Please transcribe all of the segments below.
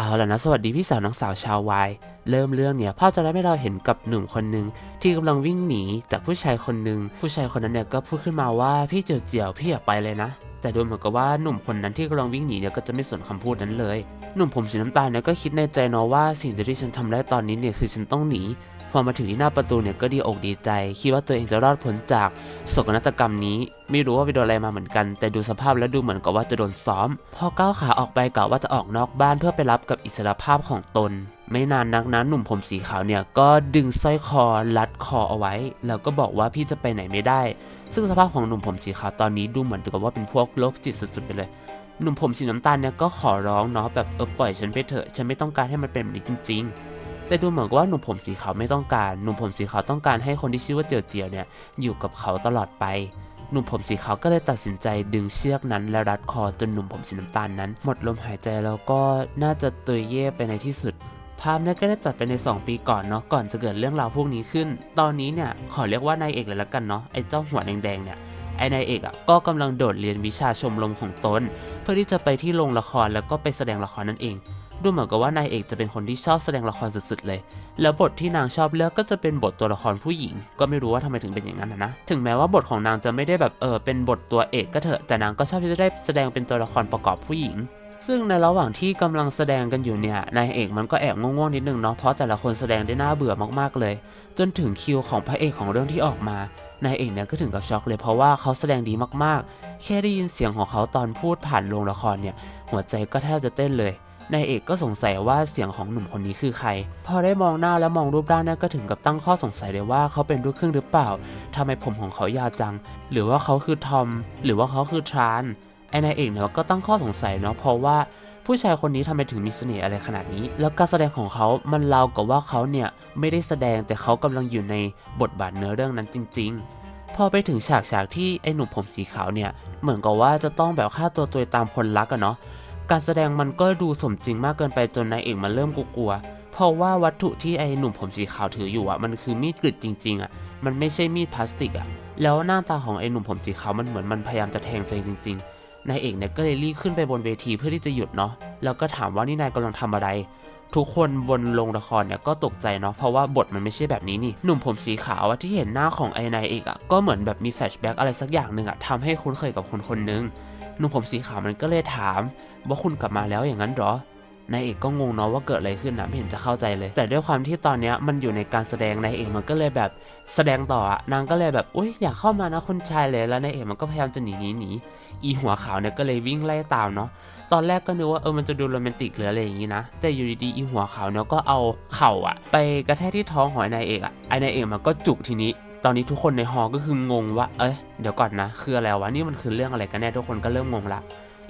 เอาล่ะนะสวัสดีพี่สาวน้องสาวชาววายเริ่มเรื่องเนี่ยภาพจะได้ให้เราเห็นกับหนุ่มคนหนึ่งที่กำลังวิ่งหนีจากผู้ชายคนหนึ่งผู้ชายคนนั้นเนี่ยก็พูดขึ้นมาว่าพี่เจียวเจียวพี่อย่าไปเลยนะ แต่ดูเหมือนกับว่าหนุ่มคนนั้นที่กำลังวิ่งหนีเนี่ยก็จะไม่สนคำพูดนั้นเลย หนุ่มผมสีน้ำตาลเนี่ยก็คิดในใจเนาะว่าสิ่งเดียวที่ฉันทำได้ตอนนี้เนี่ยคือฉันต้องหนี พอมาถึงที่หน้าประตูเนี่ยก็ดีอกดีใจ คิดว่าตัวเองจะรอดพ้นจากโศกนาฏกรรมนี้ ไม่รู้ว่าไปโดนอะไรมาเหมือนกัน แต่ดูสภาพแล้วดูเหมือนกับว่าจะโดนซ้อม พอก้าวขาออกไปกะว่าจะออกนอกบ้านเพื่อไปรับกับอิสรภาพของตน ไม่นานนักนั้นหนุ่มผมสีขาวเนี่ยก็ดึงสร้อยคอรัดคอเอาไว้ แล้วก็บอกว่าพี่จะไปไหนไม่ได้ ซึ่งสภาพของหนุ่มผมสีขาวตอนนี้ดูเหมือนกับว่าเป็นพวกโรคจิตสุดๆไปเลยหนุ่มผมสีน้ำตาลเนี่ยก็ขอร้องเนาะแบบเออปล่อยฉันไปเถอะ ฉันไม่ต้องการให้มันเป็นแบบนี้จริง ๆ แต่ดูเหมือนว่าหนุ่มผมสีขาวไม่ต้องการ หนุ่มผมสีขาวต้องการให้คนที่ชื่อว่าเจียวเจียวเนี่ยอยู่กับเขาตลอดไป หนุ่มผมสีขาวก็เลยตัดสินใจดึงเชือกนั้น และรัดคอจนหนุ่มผมสีน้ำตาลนั้น หมดลมหายใจแล้วก็น่าจะตุยเย่ไปในที่สุดภาพนี่ยก็ได้ตัดไปใน 2 ปีก่อนเนาะก่อนจะเกิดเรื่องราวพวกนี้ขึ้น ตอนนี้เนี่ยขอเรียกว่านายเอกเลยละกันเนาะไอ้เจ้าหัวแดงๆเนี่ยไอ้นายเอกอะก็กำลังโดดเรียนวิชาชมรมของตน เพื่อที่จะไปที่โรงละครแล้วก็ไปแสดงละครนั่นเอง ดูเหมือนกับว่านายเอกจะเป็นคนที่ชอบแสดงละครสุดๆเลย แล้วบทที่นางชอบเลือกก็จะเป็นบทตัวละครผู้หญิง ก็ไม่รู้ว่าทำไมถึงเป็นอย่างนั้นนะ ถึงแม้ว่าบทของนางจะไม่ได้แบบเออเป็นบทตัวเอกก็เถอะ แต่นางก็ชอบที่จะได้แสดงเป็นตัวละครประกอบผู้หญิงซึ่งในระหว่างที่กำลังแสดงกันอยู่เนี่ยนายเอกมันก็แอบง่วงๆนิดนึงเนาะเพราะแต่ละคนแสดงได้น่าเบื่อมากๆเลย จนถึงคิวของพระเอกของเรื่องที่ออกมานายเอกเนี่ยก็ถึงกับช็อกเลยเพราะว่าเขาแสดงดีมากๆ แค่ได้ยินเสียงของเขาตอนพูดผ่านโรงละครเนี่ยหัวใจก็แทบจะเต้นเลย นายเอกก็สงสัยว่าเสียงของหนุ่มคนนี้คือใคร พอได้มองหน้าแล้วมองรูปร่างนี่ยก็ถึงกับตั้งข้อสงสัยเลยว่าเขาเป็นลูกครึ่งหรือเปล่าทำไมผมของเขายาวจัง หรือว่าเขาคือทอม หรือว่าเขาคือทราน ไอ้นายเอกเนี่ยก็ตั้งข้อสงสัยเนาะเพราะว่าผู้ชายคนนี้ทำไมถึงมีเสน่ห์อะไรขนาดนี้ แล้วการแสดงของเขา มันราวกับว่าเขาเนี่ยไม่ได้แสดงแต่เขากำลังอยู่ในบทบาทเนื้อเรื่องนั้นจริง ๆพอไปถึงฉากฉากที่ไอ้หนุ่มผมสีขาวเนี่ย เหมือนกับว่าจะต้องแบบฆ่าตัวตายตามคนรักอะเนาะ การแสดงมันก็ดูสมจริงมากเกินไปจนนายเอกมันเริ่มกลัวๆเพราะว่าวัตถุที่ไอ้หนุ่มผมสีขาวถืออยู่อะมันคือมีดกริดจริง ๆอะมันไม่ใช่มีดพลาสติกอะแล้วหน้าตาของไอ้หนุ่มผมสีขาวมันเหมือนมันพยายามจะแทงตัวเองจริง ๆ นายเอกเนี่ยก็เลยรีบขึ้นไปบนเวทีเพื่อที่จะหยุดเนาะแล้วก็ถามว่านี่นายกำลังทำอะไร ทุกคนบนโรงละครเนี่ยก็ตกใจเนาะเพราะว่าบทมันไม่ใช่แบบนี้นี่หนุ่มผมสีขาวที่เห็นหน้าของไอ้นายเอกอะก็เหมือนแบบมีแฟลชแบ็กอะไรสักอย่างหนึ่งอะทำให้คุ้นเคยกับคนคนนึงหนุ่มผมสีขาวมันก็เลยถาม ว่าคุณกลับมาแล้วอย่างนั้นหรอนายเอกก็งงเนาะว่าเกิดอะไรขึ้นนะไม่เห็นจะเข้าใจเลย แต่ด้วยความที่ตอนเนี้ยมันอยู่ในการแสดงนายเอกมันก็เลยแบบแสดงต่ออะนางก็เลยแบบอุ้ยอยากเข้ามานะคุณชายเลยแล้วนายเอกมันก็พยายามจะหนีหนีหนีอีหัวขาวเนี่ยก็เลยวิ่งไล่ตามเนาะตอนแรกก็นึกว่าเออมันจะดูโรแมนติกหรืออะไรอย่างงี้นะแต่อยู่ดีๆอีหัวขาวเนี่ยก็เอาเข่าอะไปกระแทกที่ท้องของนายเอกอะไอ้นายเอกมันก็จุกทีนี้ตอนนี้ทุกคนในฮอก็คืองงว่า เอ้ย เดี๋ยวก่อนนะ คืออะไรวะ นี่มันคือเรื่องอะไรกันแน่ ทุกคนก็เริ่มงงละ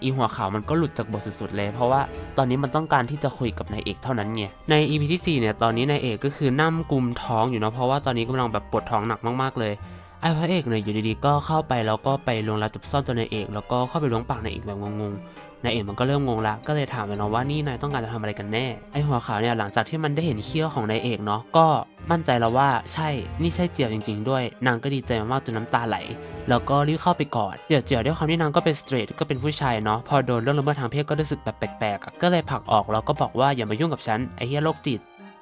อีหัวขาวมันก็หลุดจากบทสุดๆเลย เพราะว่าตอนนี้มันต้องการที่จะคุยกับนายเอกเท่านั้นไงใน EP ที่4เนี่ยตอนนี้นายเอกก็คือนั่งกุมท้องอยู่เนาะเพราะว่าตอนนี้กำลังแบบปวดท้องหนักมากๆเลยไอ้พระเอกเนี่ยอยู่ดีๆก็เข้าไปแล้วก็ไปลวงลัดจับซ่อนตัวนายเอก แล้วก็เข้าไปล้วงปากนายเอกแบบงงๆ นายเอกมันก็เริ่มงงละก็เลยถามไปเนาะว่านี่นายต้องการจะทำอะไรกันแน่ไอ้หัวขาวเนี่ยหลังจากที่มันได้เห็นเขี้ยวของนายเอกเนาะก็มั่นใจแล้วว่าใช่นี่ใช่เจียวจริง ๆ ด้วย นางก็ดีใจมากจนน้ำตาไหล แล้วก็รีบเข้าไปกอดเจียวเจียวด้วยความที่นางก็เป็นสตรีทก็เป็นผู้ชายเนาะพอโดนเรื่องละเมิดทางเพศก็รู้สึกแบบแปลกๆก็เลยผลักออกแล้วก็บอกว่าอย่ามายุ่งกับฉันไอ้เฮียโรคจิต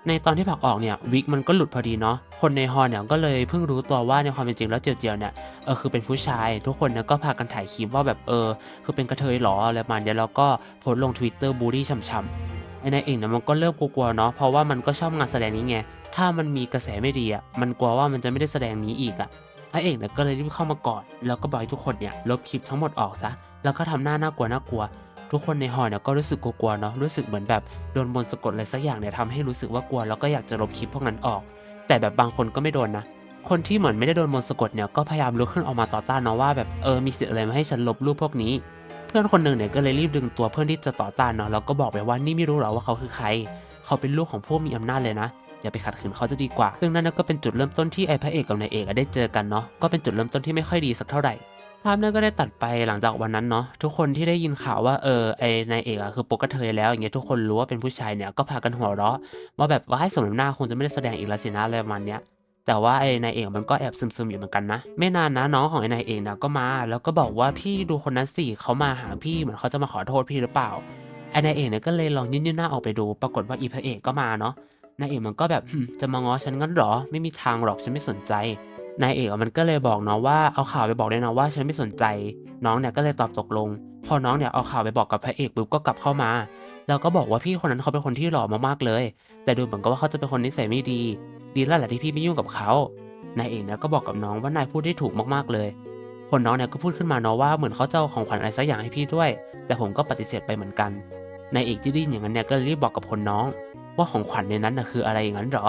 ในตอนที่ผลักออกเนี่ยวิกมันก็หลุดพอดีเนาะคนในฮอเนี่ยก็เลยเพิ่งรู้ตัวว่าในความเป็นจริงแล้วเจียวเจียวเนี่ยเออคือเป็นผู้ชาย ทุกคนเนี่ยก็พากันถ่ายคลิปว่าแบบเออ คือเป็นกระเทยหรออะไรประมาณเนี้ยแล้วก็โพสต์ลง Twitter บูลลี่ช่ำๆไอ้นายเองเนี่ยมันก็เริ่มกลัวๆเนาะเพราะว่ามันก็ชอบงานแสดงนี้ไง ถ้ามันมีกระแสไม่ดีอะมันกลัวว่ามันจะไม่ได้แสดงนี้อีกอะพระเอกเนี่ยก็เลยรีบเข้ามากอดแล้วก็บอกให้ทุกคนเนี่ยลบคลิปทั้งหมดออกซะแล้วก็ทำหน้าน่ากลัวน่ากลัว ทุกคนในหอเนี่ยก็รู้สึกกลัวๆเนาะรู้สึกเหมือนแบบโดนมนต์สะกดอะไรสักอย่างเนี่ยทำให้รู้สึกว่ากลัวแล้วก็อยากจะลบคลิปพวกนั้นออก แต่แบบบางคนก็ไม่โดนนะคนที่เหมือนไม่ได้โดนมนต์สะกดเนี่ยก็พยายามลุกขึ้นออกมาต่อต้านเนาะว่าแบบเออมีสิทธิ์อะไรมาให้ฉันลบรูปพวกนี้ เพื่อนคนหนึ่งเนี่ยก็เลยรีบดึงตัวเพื่อนที่จะต่อต้านเนาะแล้วก็บอกไปว่านี่ไม่รู้หรอว่าเขาคือใคร เขาเป็นลูกของผู้มีอำนาจเลยนะอย่าไปขัดขืนเขาจะดีกว่า ซึ่งนั่นก็เป็นจุดเริ่มต้นที่ไอ้พระเอกกับนายเอกได้เจอกันเนาะก็เป็นจุดเริ่มต้นที่ไม่ค่อยดีสักเท่าไหร่ ภาพนั้นก็ได้ตัดไปหลังจากวันนั้นเนาะทุกคนที่ได้ยินข่าวว่าเออไอนายเอกอะคือปกกระเทยแล้วอย่างเงี้ยทุกคนรู้ว่าเป็นผู้ชายเนี่ยก็พากันหัวเราะว่าแบบว่าให้สมน้ำหน้าคงจะไม่ได้แสดงอีกแล้วสินะอะไรประมาณเนี้ยแต่ว่าไอ้นายเอกมันก็แอบซึมๆอยู่เหมือนกันนะ ไม่นานนะน้องของไอ้นายเอกนะก็มา แล้วก็บอกว่าพี่ดูคนนั้นสิเขามาหาพี่เหมือนเขาจะมาขอโทษพี่หรือเปล่าไอ้นายเอกเนี่ยก็เลยลองยื่นๆหน้าออกไปดู ปรากฏว่าอีพระเอกก็มาเนาะนายเอกมันก็แบบจะมาง้อฉันงั้นหรอ ไม่มีทางหรอกฉันไม่สนใจ นายเอกมันก็เลยบอกน้องว่าเอาข่าวไปบอกเลยนะว่าฉันไม่สนใจ น้องเนี่ยก็เลยตอบตกลง พอน้องเนี่ยเอาข่าวไปบอกกับพระเอกปุ๊บก็กลับเข้ามา แล้วก็บอกว่าพี่คนนั้นเขาเป็นคนที่หล่อมากๆเลย แต่ดูเหมือนกับว่าเขาจะเป็นคนนิสัยไม่ดี ดีแล้วแหละที่พี่ไม่ยุ่งกับเขานายเอกเนี่ยก็บอกกับน้องว่านายพูดได้ถูกมากๆเลยคนน้องเนี่ยก็พูดขึ้นมาเนาะว่าเหมือนเขาจะเอาของขวัญอะไรสักอย่างให้พี่ด้วย แต่ผมก็ปฏิเสธไปเหมือนกันนายเอกที่ได้นอย่างนั้นเนี่ยก็รีบบอกกับคนน้อง ว่าของขวัญในนั้นน่ะคืออะไรอย่างนั้นเหรอ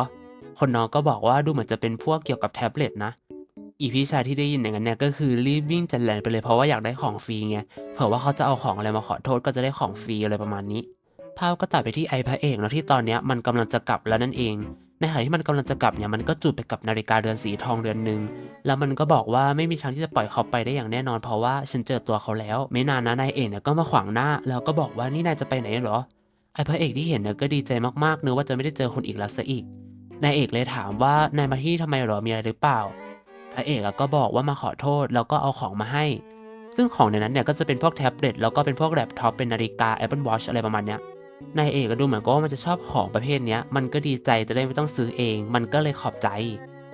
คนน้องก็บอกว่าดูเหมือนจะเป็นพวกเกี่ยวกับแท็บเล็ตนะ อีพี่ชายที่ได้ยินอย่างนั้นเนี่ยก็คือรีบวิ่งจัดแลนไปเลยเพราะว่าอยากได้ของฟรีไง เผื่อว่าเขาจะเอาของอะไรมาขอโทษก็จะได้ของฟรีอะไรประมาณนี้ ภาพก็ตัดไปที่ไอพระเอกเนาะที่ตอนนี้มันกำลังจะกลับแล้วนั่นเอง ในขณะที่มันกำลังจะกลับเนี่ยมันก็จูบไปกับนาฬิกาเรือนสีทองเรือนหนึ่ง แล้วมันก็บอกว่าไม่มีทางที่จะปล่อยเขาไปได้อย่างแน่นอน เพราะว่าฉันเจอตัวเขาแล้ว ไม่นานนะนายเอกเนี่ยก็มาขวางหน้า แล้วก็บอกว่านี่นายจะไปไหนเหรอไอพระเอกที่เห็นเนี่ยก็ดีใจมากๆนึกว่าจะไม่ได้เจอคนอีกแล้วซะอีก นายเอกเลยถามว่านายมาที่ทำไมหรอมีอะไรหรือเปล่า พระเอกก็บอกว่ามาขอโทษแล้วก็เอาของมาให้ ซึ่งของในนั้นเนี่ยก็จะเป็นพวกแท็บเล็ตแล้วก็เป็นพวกแล็ปท็อปเป็นนาฬิกา Apple Watch อะไรประมาณเนี้ยนายเอกก็ดูเหมือนก็ว่ามันจะชอบของประเภทเนี้ย มันก็ดีใจจะได้ไม่ต้องซื้อเอง มันก็เลยขอบใจ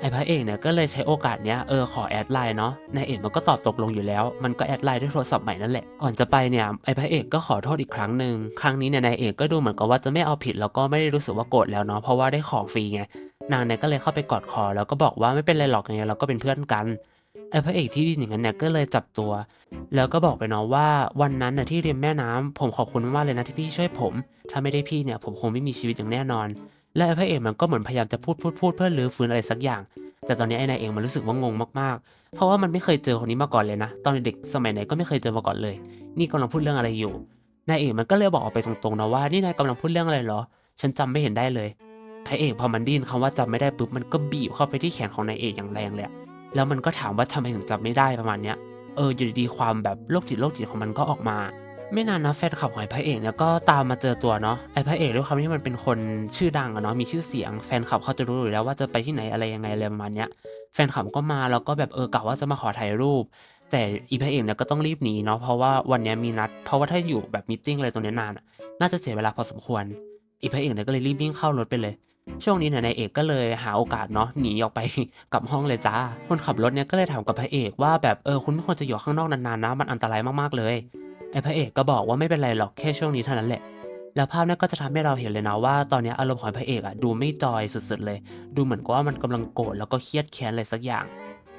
ไอ้พระเอกเนี่ยก็เลยใช้โอกาสเนี้ยเออขอแอดไลน์เนาะนายเอกมันก็ตอบตกลงอยู่แล้ว มันก็แอดไลน์ด้วยโทรศัพท์ใหม่นั่นแหละก่อนจะไปเนี่ยไอ้พระเอกก็ขอโทษอีกครั้งหนึ่งครั้งนี้เนี่ยนายเอกก็ดูเหมือนกับว่าจะไม่เอาผิดแล้วก็ไม่ได้รู้สึกว่าโกรธแล้วเนาะเพราะว่าได้ของฟรีไงนางเนี่ยก็เลยเข้าไปกอดคอแล้วก็บอกว่าไม่เป็นไรหรอกยังไงเราก็เป็นเพื่อนกันไอ้พระเอกที่ดยินอย่างนั้นเนี่ยก็เลยจับตัว แล้วก็บอกไปเนาะว่าวันนั้นน่ะที่เริมแม่น้ำผมขอบคุณมากเลยนะที่พี่ช่วยผม ถ้าไม่ได้พี่เนี่ยผมคงไม่มีชีวิตอย่างแน่นอน และไอ้พระเอกมันก็เหมือนพยายามจะพูดพูดพูดเพื่อลื้อฟื้นอะไรสักอย่าง แต่ตอนนี้ไอ้นายเองมันรู้สึกว่างงมากๆ เพราะว่ามันไม่เคยเจอคนนี้มาก่อนเลยนะ ตอนเด็กสมัยไหนก็ไม่เคยเจอมาก่อนเลย นี่กำลังพูดเรื่องอะไรอยู่นายเอกมันก็เลยบอกออกไปตรงๆนะว่านี่นายกำลังพูดเรื่องอะไรเหรอ ฉันจำไม่เห็นได้เลยพระเอกพอมันดยินคำว่าจำไม่ได้ปุ๊บมันก็บีบเข้าไปที่แขนของนายเอกอย่างแรงเลยแล้วมันก็ถามว่าทำไมถึงจำไม่ได้ประมาณเนี้ยเอออยู่ดีๆความแบบโรคจิตโรคจิตของมันก็ออกมา ไม่นานนะแฟนคลับของไอ้พระเอกเนี่ยก็ตามมาเจอตัวเนาะไอ้พระเอกด้วยความที่มันเป็นคนชื่อดังอะเนาะมีชื่อเสียงแฟนคลับเขาจะรู้อยู่แล้วว่าจะไปที่ไหนอะไรยังไงอะไรประมาณเนี้ยแฟนคลับก็มาแล้วก็แบบเออกะว่าจะมาขอถ่ายรูป แต่อีพระเอกเนี่ยก็ต้องรีบหนีเนาะเพราะว่าวันเนี้ยมีนัด เพราะว่าถ้าอยู่แบบมิทติ้งอะไรตรงเนี้ยนานน่าจะเสียเวลาพอสมควรอีพระเอกเนี่ยก็เลยรีบวิ่งเข้ารถไปเลยช่วงนี้เนี่ยนายเอกก็เลยหาโอกาสเนาะหนีออกไปกับห้องเลยจ้าคนขับรถเนี่ยก็เลยถามกับพระเอกว่าแบบเออคุณไม่ควรจะอยู่ข้างนอกนานๆนะมันอันตรายมากๆเลย ไอ้พระเอกก็บอกว่าไม่เป็นไรหรอกแค่ช่วงนี้เท่านั้นแหละ แล้วภาพนี่ยก็จะทำให้เราเห็นเลยนะว่าตอนนี้อารมณ์ของพระเอกอะดูไม่จอยสุดๆเลย ดูเหมือนกับว่ามันกำลังโกรธแล้วก็เครียดแค้นอะไรสักอย่าง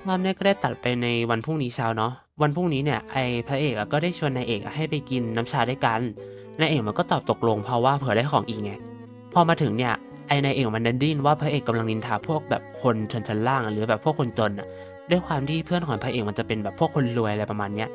ภาพนี่ยก็ได้ตัดไปในวันพรุ่งนี้เช้าเนาะวันพรุ่งนี้เนี่ยไอ้พระเอกอะก็ได้ชวนนายเอกให้ไปกินน้ำชาด้วยกันนายเอกมันก็ตอบตกลงเพราะว่าเผื่อได้ของอีกไงพอมาถึงเนี่ยไอ้นายเอกมันดันดิ้นว่าพระเอกกำลังนินทาพวกแบบคนชนชั้นล่าง หรือแบบพวกคนจนอะด้วยความที่เพื่อนของพระเอกมันจะเป็นแบบพวกคนรวยอะไรประมาณเนี้ย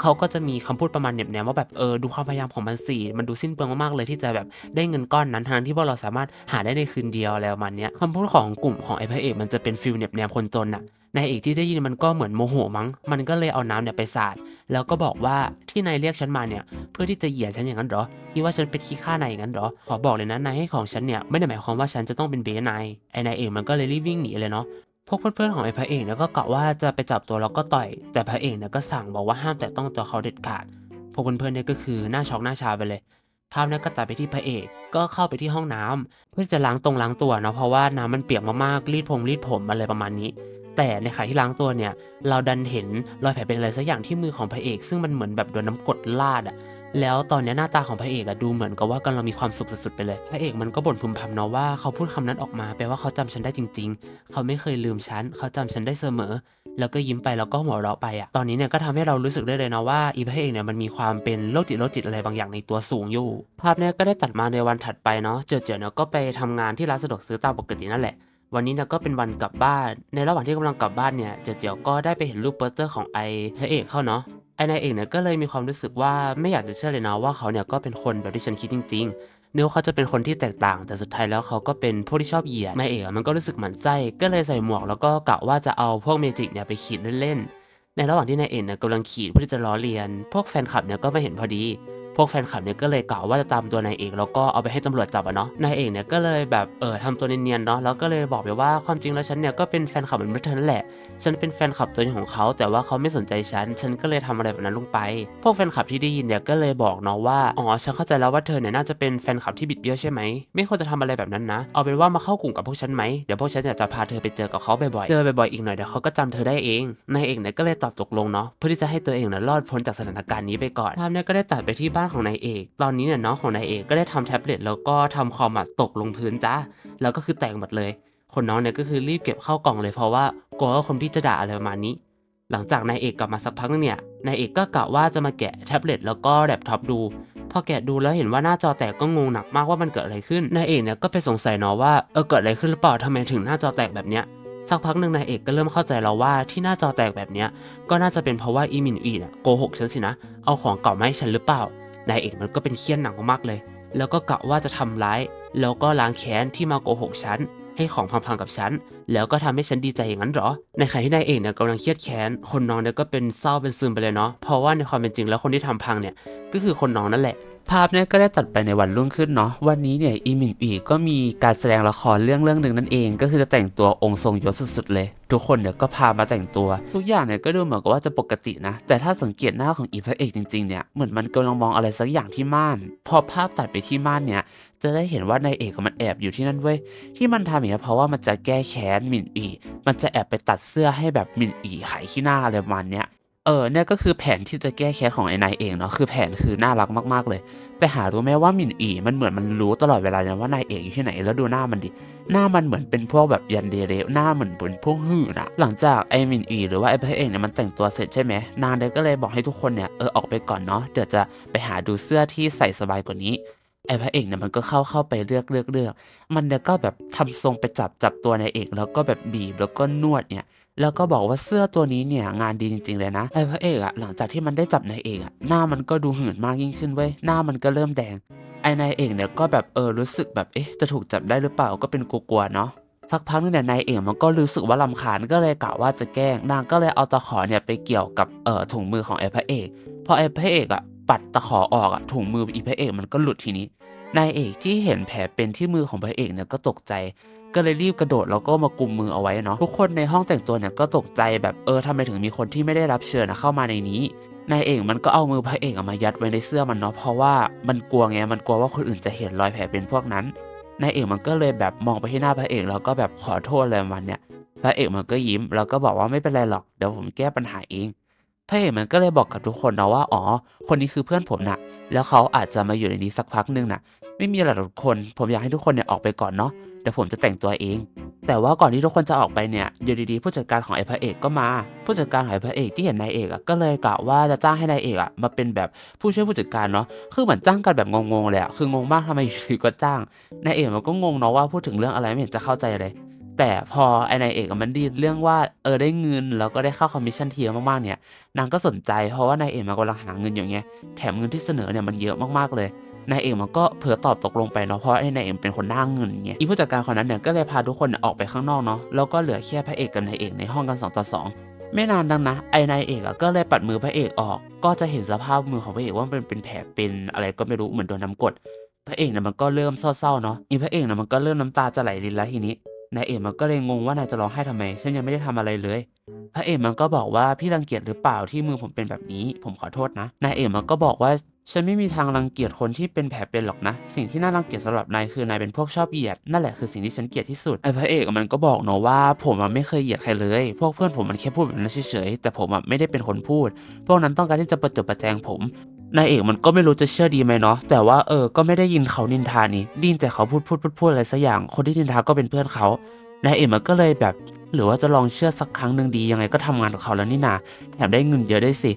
เขาก็จะมีคำพูดประมาณเน็บแนมว่าแบบเออดูความพยายามของมันสิมันดูสิ้นเปลืองมากๆเลยที่จะแบบได้เงินก้อนนั้นทั้งที่พวกเราสามารถหาได้ในคืนเดียวอะไรประมาณเนี้ยคำพูดของกลุ่มของไอ้พระเอกมันจะเป็นฟิลเหน็บแนมคนจนอะนายเอกที่ได้ยินมันก็เหมือนโมโหมั้ง มันก็เลยเอาน้ำเนี่ยไปสาด แล้วก็บอกว่าที่นายเรียกฉันมาเนี่ย เพื่อที่จะเหยียดฉันอย่างนั้นเหรอนี่ว่าฉันเป็นขี้ข้านายอย่างนั้นเหรอ ขอบอกเลยนะนายให้ของฉันเนี่ยไม่ได้หมายความว่าฉันจะต้องเป็นเบสนาย ไอ้นายเอกมันก็เลยรีบวิ่งหนีเลยเนาะ พวกเพื่อนๆของไอ้พระเอกเนี่ยก็กะว่าจะไปจับตัวแล้วก็ต่อย แต่พระเอกเนี่ยก็สั่งบอกว่าห้ามแต่ต้องตัวเขาเด็ดขาด พวกเพื่อนๆเนี่ยก็คือหน้าช็อกหน้าชาไปเลย ภาพนั้นก็ตัดไปที่พระเอก ก็เข้าไปที่ห้องน้ำเพื่อจะล้างตรงล้างตัวเนาะเพราะว่าน้ำมันเปียกมากๆรีดผมรีดผมอะไรประมาณนี้ แต่ในขณะที่ล้างตัวเนี่ย เราดันเห็นรอยแผลเป็นอะไรสักอย่างที่มือของพระเอก ซึ่งมันเหมือนแบบโดนน้ำกดลาดอะ แล้วตอนนี้หน้าตาของพระเอกอะดูเหมือนกับว่ากำลังมีความสุขสุดๆไปเลย พระเอกมันก็บ่นพึมพำเนาะว่าเขาพูดคำนั้นออกมาแปลว่าเขาจำฉันได้จริง ๆ เขาไม่เคยลืมฉัน เขาจำฉันได้เสมอ แล้วก็ยิ้มไปแล้วก็หัวเราะไปอะตอนนี้เนี่ยก็ทำให้เรารู้สึกได้เลยนะว่าอีพระเอกเนี่ยมันมีความเป็นโรคจิตโรคจิตอะไรบางอย่างในตัวสูงอยู่ ภาพเนี่ยก็ได้ตัดมาในวันถัดไปเนาะ เจอเจอเนี่ยก็ไปทำงานที่ร้านสะดวกซื้อตามปกตินั่นแหละวันนี้เนี่ยก็เป็นวันกลับบ้าน ในระหว่างที่กำลังกลับบ้านเนี่ยเจอเจียวก็ได้ไปเห็นรูปโปสเตอร์ของไอพระเอกเข้าเนาะ ไอนายเอกเนี่ยก็เลยมีความรู้สึกว่าไม่อยากจะเชื่อเลยนะว่าเขาเนี่ยก็เป็นคนแบบที่ฉันคิดจริงๆเนื้อเขาจะเป็นคนที่แตกต่าง แต่สุดท้ายแล้วเขาก็เป็นพวกที่ชอบเหยียดนายเอกมันก็รู้สึกหมันไส้ก็เลยใส่หมวกแล้วก็กะว่าจะเอาพวกเมจิกเนี่ยไปขีดเล่นๆในระหว่างที่นายเอกเนี่ยกำลังขีดเพื่อที่จะล้อเลียน พวกแฟนคลับเนี่ยก็มาเห็นพอดี พวกแฟนคลับเนี่ยก็เลยกล่าวว่าจะตามตัวนายเอกแล้วก็เอาไปให้ตำรวจจับอะเนาะนายเอกเนี่ยก็เลยแบบเออทำตัวเนียนๆเนาะแล้วก็เลยบอกไปว่าความจริงแล้วฉันเนี่ยก็เป็นแฟนคลับเหมือนเธอนั่นแหละ ฉันเป็นแฟนคลับตัวจริงของเขา แต่ว่าเขาไม่สนใจฉัน ฉันก็เลยทำอะไรแบบนั้นลงไป พวกแฟนคลับที่ได้ยินเนี่ยก็เลยบอกเนาะว่าอ๋อฉันเข้าใจแล้วว่าเธอเนี่ยน่าจะเป็นแฟนคลับที่บิดเบี้ยวใช่ไหมไม่ควรจะทำอะไรแบบนั้นนะ เอาเป็นว่ามาเข้ากลุ่มกับพวกฉันไหมเดี๋ยวพวกฉันจะพาเธอไปเจอกับเขาบ่อยๆเจอบ่อยๆอีกหน่อยเดี๋ยวเขาก็จำเธอได้เองนายเอกเนี่ยก็เลยตอบตกลงเนาะเพื่อที่จะให้ตัวเองเนี่ยรอดพ้นจากสถานการณ์นี้ไปก่อนภาพเนี่ยก็ได้ตัดไปที่บ้านของนายเอก ตอนนี้เนี่ยน้องของนายเอกก็ได้ทำแท็บเล็ตแล้วก็ทำคอมอะตกลงพื้นจ้าแล้วก็คือแตกหมดเลย คนน้องเนี่ยก็คือรีบเก็บเข้ากล่องเลยเพราะว่ากลัวว่าคนพี่จะด่าอะไรประมาณนี้ หลังจากนายเอกกลับมาสักพักนึงเนี่ยนายเอกก็กะว่าจะมาแกะแท็บเล็ตแล้วก็แล็ปท็อปดูพอแกะดูแล้วเห็นว่าหน้าจอแตกก็งงหนักมากว่ามันเกิดอะไรขึ้นนายเอกเนี่ยก็ไปสงสัยเนาะว่าเออเกิดอะไรขึ้นหรือเปล่าทำไมถึงหน้าจอแตกแบบเนี้ยสักพักหนึ่งนายเอกก็เริ่มเข้าใจแล้วว่าที่หน้าจอแตกแบบเนี้ยก็น่าจะเป็นเพราะว่าอีมินอีน่ะโกหกฉันสินะ เอาของเก่ามาให้ฉันหรือเปล่า นายเอกมันก็เป็นเครียดหนังมากเลย แล้วก็กะว่าจะทำร้าย แล้วก็ล้างแค้นที่มาโกหกฉันให้ของพังๆกับฉัน แล้วก็ทำให้ฉันดีใจอย่างนั้นเหรอ ในขณะที่นายเอกเนี่ยกำลังเครียดแค้น คนน้องเนี่ยก็เป็นเศร้าเป็นซึมไปเลยเนาะ เพราะว่าในความเป็นจริงแล้วคนที่ทำพังเนี่ย ก็คือคนน้องนั่นแหละ ภาพเนี่ยก็ได้ตัดไปในวันรุ่งขึ้นเนาะวันนี้เนี่ยอีหมิงอีก็มีการแสดงละครเรื่องเรื่องหนึ่งนั่นเอง ก็คือจะแต่งตัวองค์ทรงยศสุดๆเลย ทุกคนเนี่ยก็พามาแต่งตัว ทุกอย่างเนี่ยก็ดูเหมือนกับว่าจะปกตินะ แต่ถ้าสังเกตหน้าของอีพระเอกจริงๆเนี่ยเหมือนมันกำลังมองอะไรสักอย่างที่ม่าน พอภาพตัดไปที่ม่านเนี่ยจะได้เห็นว่านายเอกมันแอบอยู่ที่นั่นเว้ยที่มันทำอย่างนี้เพราะว่ามันจะแก้แค้นหมินอี มันจะแอบไปตัดเสื้อให้แบบหมินอีขายขี้หน้าอะไรประมาณเนี้ย เออเนี่ยก็คือแผนที่จะแก้แค้นของไอ้นายเองเนาะคือแผนคือน่ารักมากๆเลย แต่หารู้ไหมว่ามินอีมันเหมือนมันรู้ตลอดเวลาเลยว่านายเอกอยู่ที่ไหนแล้วดูหน้ามันดิหน้ามันเหมือนเป็นพวกแบบยันเดเรหน้าเหมือนเป็นพวกหื่นอะหลังจากไอ้มินอีหรือว่าไอ้พระเอกเนี่ยมันแต่งตัวเสร็จใช่ไหมนางเดยก็เลยบอกให้ทุกคนเนี่ยเออออกไปก่อนเนาะเดี๋ยวจะไปหาดูเสื้อที่ใส่สบายกว่านี้ไอ้พระเอกเนี่ยมันก็เข้าเข้าไปเลือกเลือกเลือก มันเนี่ยก็แบบทำทรงไปจับจับตัวนายเอกแล้วก็แบบบีบแล้วก็นวดเนี่ย แล้วก็บอกว่าเสื้อตัวนี้เนี่ยงานดีจริงๆเลยนะไอ้พระเอกอะหลังจากที่มันได้จับนายเอกอะหน้ามันก็ดูหืนมากยิ่งขึ้นเว้ยหน้ามันก็เริ่มแดงไอ้นายเอกเนี่ยก็แบบเออรู้สึกแบบเอ๊ะจะถูกจับได้หรือเปล่าก็เป็นกลัวๆเนาะสักพักนึงเนี่ยนายเอกมันก็รู้สึกว่าลำคาญก็เลยกะว่าจะแกล้งนางก็เลยเอาตะขอเนี่ยไปเกี่ยวกับเอ่อถุงมือของไอ้พระเอกพอไอ้พระเอกอะปัดตะขอออกอะถุงมืออีพระเอกมันก็หลุดทีนี้นายเอกที่เห็นแผลเป็นที่มือของพระเอกเนี่ยก็ตกใจ ก็เลยรีบกระโดดแล้วก็มากุมมือเอาไว้เนาะทุกคนในห้องแต่งตัวเนี่ยก็ตกใจแบบเออทำไมถึงมีคนที่ไม่ได้รับเชิญอะเข้ามาในนี้นายเอกมันก็เอามือพระเอกอะมายัดไว้ในเสื้อมันเนาะเพราะว่ามันกลัวไงมันกลัวว่าคนอื่นจะเห็นรอยแผลเป็นพวกนั้นนายเอกมันก็เลยแบบมองไปที่หน้าพระเอกแล้วก็แบบขอโทษอะไรประมันเนี่ยพระเอกมันก็ยิ้มแล้วก็บอกว่าไม่เป็นไรหรอกเดี๋ยวผมแก้ปัญหาเองพระเอกมันก็เลยบอกกับทุกคนนะว่าอ๋อ คนนี้คือเพื่อนผมนะแล้วเขาอาจจะมาอยู่ในนี้สักพักหนึงนะไม่มีหรอกทุกคน ผมอยากให้ทุกคนเนี่ยออกไปก่อนเนาะ ดี๋ยวผมจะแต่งตัวเอง แต่ว่าก่อนที่ทุกคนจะออกไปเนี่ยอยู่ดีๆผู้จัดการของไอ้พระเอกก็มา ผู้จัดการของไอ้พระเอกที่เห็นนายเอกอะก็เลยกะว่าจะจ้างให้นายเอกอะมาเป็นแบบผู้ช่วยผู้จัดการเนาะคือเหมือนจ้างกันแบบงงๆเลยอะคืองงมากทำไมอยู่ดีก็จ้างนายเอกมันก็งงเนาะว่าพูดถึงเรื่องอะไรไม่เห็นจะเข้าใจเลยแต่พอไอ้นายเอกมันดีเรื่องว่าเออได้เงินแล้วก็ได้เข้าคอมมิชชั่นทีเยอะมากๆเนี่ยนางก็สนใจเพราะว่านายเอกมันกำลังหาเงินอยู่ไงเงี้ยแถมเงินที่เสนอเนี่ยมันเยอะมากๆเลย นายเอกมันก็เผลอตอบตกลงไปเนาะเพราะไอ้นายเอกเป็นคนหน้าเงินไงอีผู้จัดการคนนั้นเนี่ยก็เลยพาทุกคนออกไปข้างนอกเนาะแล้วก็เหลือแค่พระเอกกับนายเอกในห้องกันสองต่อสองไม่นานดังนะไอ้นายเอกอะก็เลยปัดมือพระเอกออก ก็จะเห็นสภาพมือของพระเอกว่ามันเป็นเป็นแผลเป็นอะไรก็ไม่รู้เหมือนโดนน้ำกรดพระเอกเนี่ยมันก็เริ่มเศร้าๆเนาะอีพระเอกเนี่ยมันก็เริ่มน้ำตาจะไหลรินแล้วทีนี้นายเอกมันก็เลยงงว่านายจะร้องไห้ทำไม ฉันยังไม่ได้ทำอะไรเลย พระเอกมันก็บอกว่าพี่รังเกียจหรือเปล่าที่มือผมเป็นแบบนี้ ผมขอโทษนะ นายเอกมันก็บอกว่า ฉันไม่มีทางรังเกียจคนที่เป็นแผลเป็นหรอกนะ สิ่งที่น่ารังเกียจสำหรับนายคือนายเป็นพวกชอบเหยียด นั่นแหละคือสิ่งที่ฉันเกลียดที่สุด ไอ้พระเอกมันก็บอกเนาะว่าผมอะไม่เคยเหยียดใครเลย พวกเพื่อนผมมันแค่พูดแบบนั้นเฉยๆ แต่ผมอะไม่ได้เป็นคนพูด พวกนั้นต้องการที่จะประจบประแจงผม นายเอกมันก็ไม่รู้จะเชื่อดีไหมเนาะ แต่ว่าเออ ก็ไม่ได้ยินเขานินทานี่ดินแต่เขาพูดพูดพูดพูดอะไรสักอย่าง คนที่นินทาก็เป็นเพื่อนเขา นายเอกมันก็เลยแบบ หรือว่าจะลองเชื่อสักครั้งหนึ่งดี ยังไงก็ทำงานกับเขาแล้วนี่นาแถมได้เงินเยอะได้สิ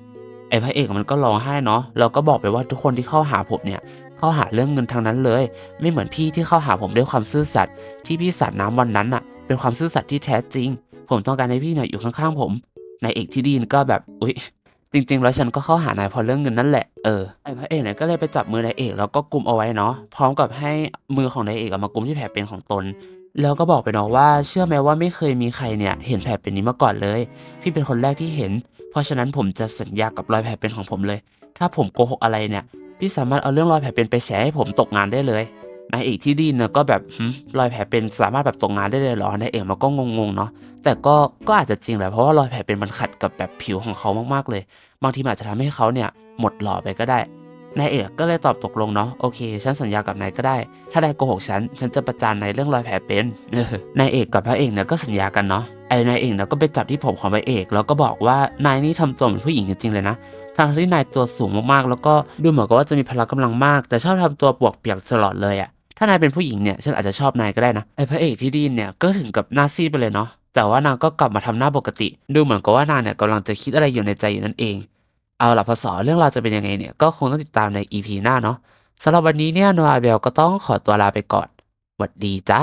ไอ้พระเอกมันก็ร้องไห้เนาะแล้วก็บอกไปว่าทุกคนที่เข้าหาผมเนี่ยเข้าหาเรื่องเงินทางนั้นเลย ไม่เหมือนพี่ที่เข้าหาผมด้วยความซื่อสัตย์ที่พี่สาดน้ำวันนั้นอะเป็นความซื่อสัตย์ที่แท้จริง ผมต้องการให้พี่เนี่ยอยู่ข้างๆผมนายเอกที่ไดีนก็แบบอุ๊ยจริงๆ แล้วฉันก็เข้าหานายเพราะเรื่องเงินนั่นแหละ เออ ไอ้พระเอกเนี่ยก็เลยไปจับมือนายเอกแล้วก็กุมเอาไว้เนาะ พร้อมกับให้มือของนายเอกอะมากุมที่แผลเป็นของตน แล้วก็บอกไปเนาะว่าเชื่อไหมว่าไม่เคยมีใครเนี่ยเห็นแผลเป็นนี้มาก่อนเลย พี่เป็นคนแรกที่เห็น เพราะฉะนั้นผมจะสัญญากับรอยแผลเป็นของผมเลย ถ้าผมโกหกอะไรเนี่ย พี่สามารถเอาเรื่องรอยแผลเป็นไปแชร์ให้ผมตกงานได้เลยนายเอกที่ดีเนี่ยก็แบบรอยแผลเป็นสามารถแบบตกงานได้เลยเหรอนายเอกมันก็งงๆเนาะแต่ก็ก็อาจจะจริงแหละเพราะว่ารอยแผลเป็นมันขัดกับแบบผิวของเขามากๆเลย บางทีอาจจะทำให้เขาเนี่ยหมดหล่อไปก็ได้ นายเอกก็เลยตอบตกลงเนาะโอเค ฉันสัญญากับนายก็ได้ ถ้านายโกหกฉัน ฉันจะประจานนายเรื่องรอยแผลเป็นนายเอกกับพระเอกเนี่ยก็สัญญากันเนาะไอ้นายเอกเนี่ยก็ไปจับที่ผมของพระเอกแล้วก็บอกว่านายนี่ทำตัวเหมือนผู้หญิงจริงๆเลยนะทางที่นายตัวสูงมากๆ แล้วก็ดูเหมือนกับว่าจะมีพละกำลังมาก แต่ชอบทำตัวปวกเปียกตลอดเลยอะถ้านายเป็นผู้หญิงเนี่ยฉันอาจจะชอบนายก็ได้นะไอ้พระเอกที่ดีนเนี่ยก็ถึงกับหน้าซีดไปเลยเนาะแต่ว่านางก็กลับมาทำหน้าปกติ ดูเหมือนกับว่านางเนี่ยกำลังจะคิดอะไรอยู่ในใจอยู่นั่นเอง เอาล่ะพอสอเรื่องราวจะเป็นยังไงเนี่ย ก็คงต้องติดตามใน EP หน้าเนาะสำหรับวันนี้เนี่ยโนอาเบลก็ต้องขอตัวลาไปก่อนหวัดดีจ้า